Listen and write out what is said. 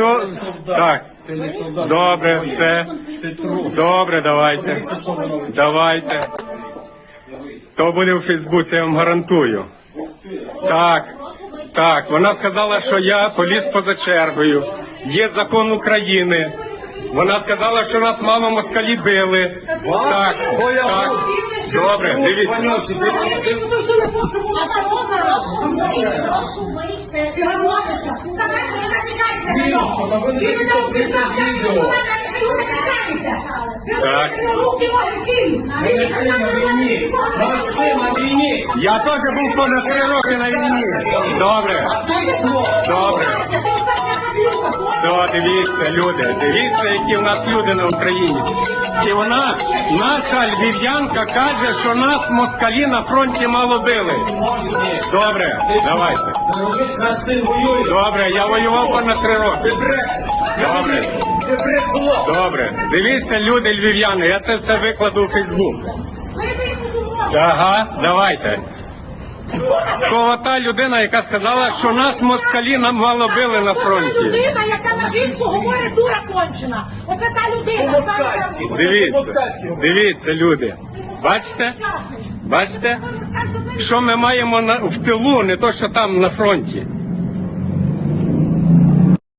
То- Так. Добре, все. Добре, давайте. Давайте. То буде в Фейсбуці, я вам гарантую. Так. Так, вона сказала, що я поліз поза чергою. Є закон України. Вона сказала, що нас мало москалі били. Так, так. Добре, дивіться. Прошу вийти, прошу вийти. Триматися. Так. Ваш син на війні. Я теж був понад три роки на. Добре, добре. Все, дивіться, люди, дивіться, які в нас люди на Україні. І вона, наша львів'янка, каже, що нас москалі на фронті мало били. Добре, давайте. Добре, я воював понад три роки. Добре, добре. Дивіться, люди львів'яни, я це все викладу у Фейсбук. Ага, давайте. То та людина, яка сказала, що нас москалі нам мало били на Це фронті. людина, яка на жінку говорить дура кончена. Оце та людина. По-москальськи. Дивіться, дивіться, люди. Бачите? Бачите? Що ми маємо на, в тилу, не то, що там на фронті.